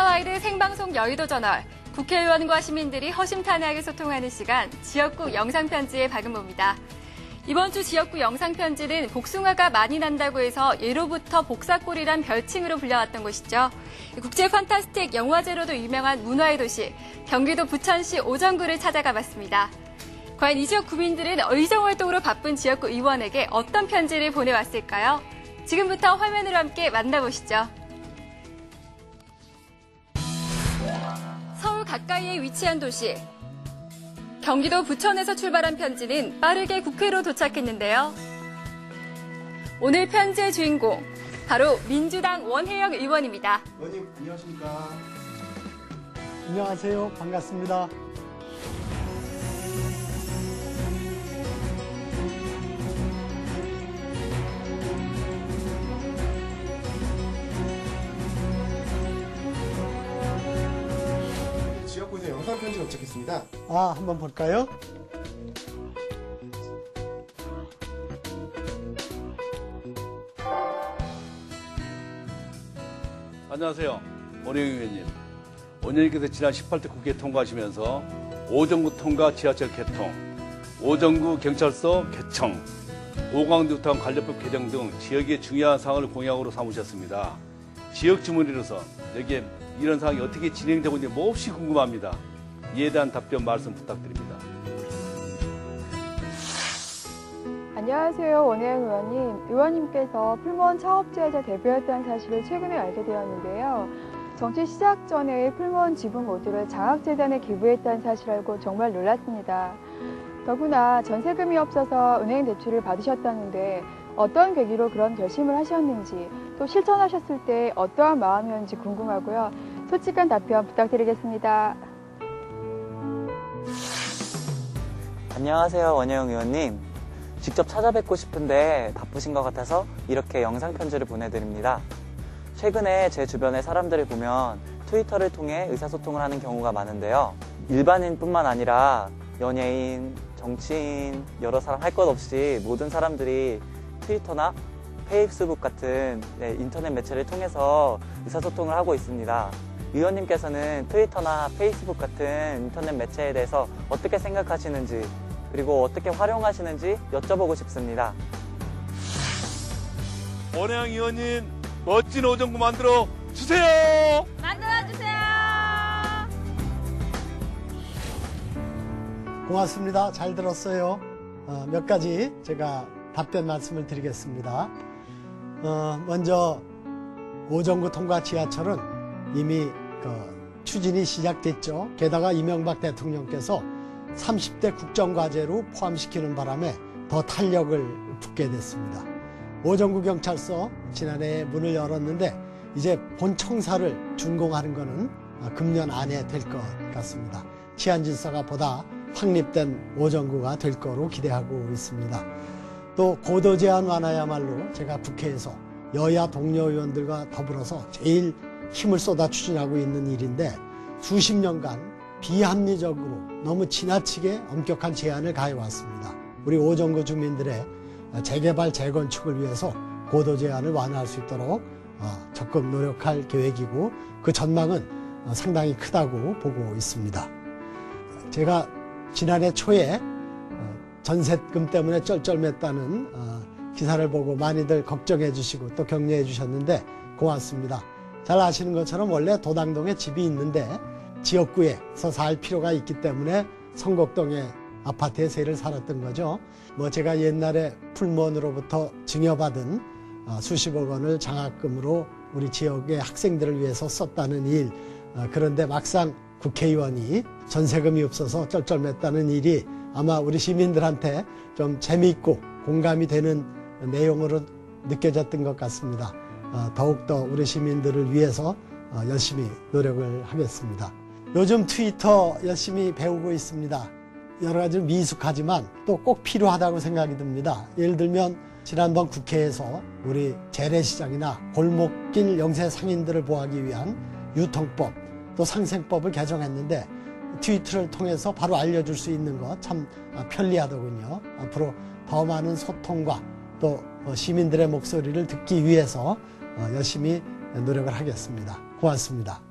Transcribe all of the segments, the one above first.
시사와이드 생방송 여의도 저널 국회의원과 시민들이 허심탄회하게 소통하는 시간 지역구 영상편지의 박은모입니다. 이번 주 지역구 영상편지는 복숭아가 많이 난다고 해서 예로부터 복사골이란 별칭으로 불려왔던 곳이죠. 국제 판타스틱 영화제로도 유명한 문화의 도시 경기도 부천시 오정구를 찾아가 봤습니다. 과연 이 지역 구민들은 의정활동으로 바쁜 지역구 의원에게 어떤 편지를 보내왔을까요? 지금부터 화면으로 함께 만나보시죠. 가까이에 위치한 도시. 경기도 부천에서 출발한 편지는 빠르게 국회로 도착했는데요. 오늘 편지의 주인공, 바로 민주당 원혜영 의원입니다. 의원님 안녕하십니까? 안녕하세요. 반갑습니다. 편지가 도착했습니다. 아, 한번 볼까요? 안녕하세요. 원영 의원님. 원영님께서 지난 18대 국회 통과하시면서 오정구 통과 지하철 개통, 오정구 경찰서 개청, 오광두탕 관련법 개정 등 지역의 중요한 사항을 공약으로 삼으셨습니다. 지역 주민으로서 여기에 이런 사항이 어떻게 진행되고 있는지 몹시 궁금합니다. 이에 대한 답변 말씀 부탁드립니다. 안녕하세요. 원혜영 의원님. 의원님께서 풀무원 창업지회자 대표였다는 사실을 최근에 알게 되었는데요. 정치 시작 전에 풀무원 지분 모두를 장학재단에 기부했다는 사실 알고 정말 놀랐습니다. 더구나 전세금이 없어서 은행 대출을 받으셨다는데 어떤 계기로 그런 결심을 하셨는지 또 실천하셨을 때 어떠한 마음이었는지 궁금하고요. 솔직한 답변 부탁드리겠습니다. 안녕하세요, 원혜영 의원님. 직접 찾아뵙고 싶은데 바쁘신 것 같아서 이렇게 영상 편지를 보내드립니다. 최근에 제 주변의 사람들을 보면 트위터를 통해 의사소통을 하는 경우가 많은데요. 일반인뿐만 아니라 연예인, 정치인, 여러 사람 할 것 없이 모든 사람들이 트위터나 페이스북 같은 네, 인터넷 매체를 통해서 의사소통을 하고 있습니다. 의원님께서는 트위터나 페이스북 같은 인터넷 매체에 대해서 어떻게 생각하시는지 그리고 어떻게 활용하시는지 여쭤보고 싶습니다. 원영 의원님, 멋진 오정구 만들어 주세요! 고맙습니다. 잘 들었어요. 어, 몇 가지 제가 답변 말씀을 드리겠습니다. 어, 먼저 오정구 통과 지하철은 이미 그 추진이 시작됐죠. 게다가 이명박 대통령께서 30대 국정과제로 포함시키는 바람에 더 탄력을 붙게 됐습니다. 오정구 경찰서 지난해 문을 열었는데 이제 본 청사를 준공하는 것은 금년 안에 될 것 같습니다. 치안 질서가 보다 확립된 오정구가 될 거로 기대하고 있습니다. 또 고도 제한 완화야말로 제가 국회에서 여야 동료 의원들과 더불어서 제일 힘을 쏟아 추진하고 있는 일인데 수십 년간 비합리적으로 너무 지나치게 엄격한 제한을 가해왔습니다. 우리 오정구 주민들의 재개발 재건축을 위해서 고도 제한을 완화할 수 있도록 어, 적극 노력할 계획이고 그 전망은 어, 상당히 크다고 보고 있습니다. 제가 지난해 초에 어, 전세금 때문에 쩔쩔맸다는 기사를 보고 많이들 걱정해 주시고 또 격려해 주셨는데 고맙습니다. 잘 아시는 것처럼 원래 도당동에 집이 있는데 지역구에서 살 필요가 있기 때문에 성곡동에 아파트에 세를 살았던 거죠. 뭐 제가 옛날에 풀무원으로부터 증여받은 어, 수십억 원을 장학금으로 우리 지역의 학생들을 위해서 썼다는 일. 어, 그런데 막상 국회의원이 전세금이 없어서 쩔쩔맸다는 일이 아마 우리 시민들한테 좀 재미있고 공감이 되는 내용으로 느껴졌던 것 같습니다. 어, 더욱더 우리 시민들을 위해서 열심히 노력을 하겠습니다. 요즘 트위터 열심히 배우고 있습니다. 여러 가지 미숙하지만 또 꼭 필요하다고 생각이 듭니다. 예를 들면 지난번 국회에서 우리 재래시장이나 골목길 영세 상인들을 보호하기 위한 유통법 또 상생법을 개정했는데 트위터를 통해서 바로 알려줄 수 있는 것 참 편리하더군요. 앞으로 더 많은 소통과 또 시민들의 목소리를 듣기 위해서 열심히 노력을 하겠습니다. 고맙습니다.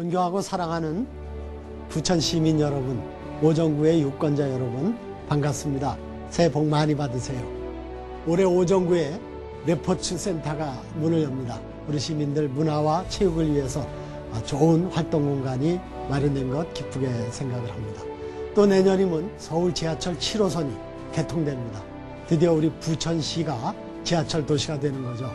존경하고 사랑하는 부천 시민 여러분, 오정구의 유권자 여러분, 반갑습니다. 새해 복 많이 받으세요. 올해 오정구에 레포츠 센터가 문을 엽니다. 우리 시민들 문화와 체육을 위해서 좋은 활동 공간이 마련된 것 기쁘게 생각을 합니다. 또 내년이면 서울 지하철 7호선이 개통됩니다. 드디어 우리 부천시가 지하철 도시가 되는 거죠.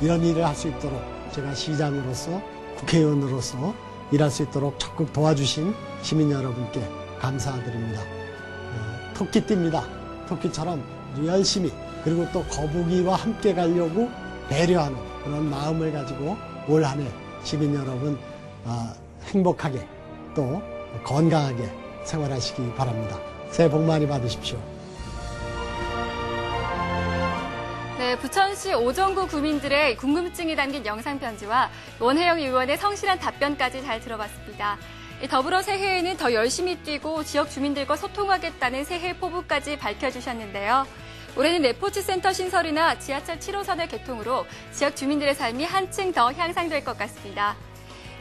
이런 일을 할 수 있도록 제가 시장으로서 국회의원으로서 일할 수 있도록 적극 도와주신 시민 여러분께 감사드립니다. 어, 토끼띠입니다. 토끼처럼 열심히 그리고 또 거북이와 함께 가려고 배려하는 그런 마음을 가지고 올 한 해 시민 여러분 어, 행복하게 또 건강하게 생활하시기 바랍니다. 새해 복 많이 받으십시오. 부천시 오정구 구민들의 궁금증이 담긴 영상 편지와 원혜영 의원의 성실한 답변까지 잘 들어봤습니다. 더불어 새해에는 더 열심히 뛰고 지역 주민들과 소통하겠다는 새해 포부까지 밝혀주셨는데요. 올해는 레포츠 센터 신설이나 지하철 7호선의 개통으로 지역 주민들의 삶이 한층 더 향상될 것 같습니다.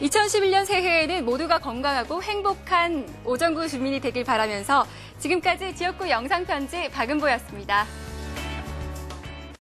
2011년 새해에는 모두가 건강하고 행복한 오정구 주민이 되길 바라면서 지금까지 지역구 영상편지 박은보였습니다.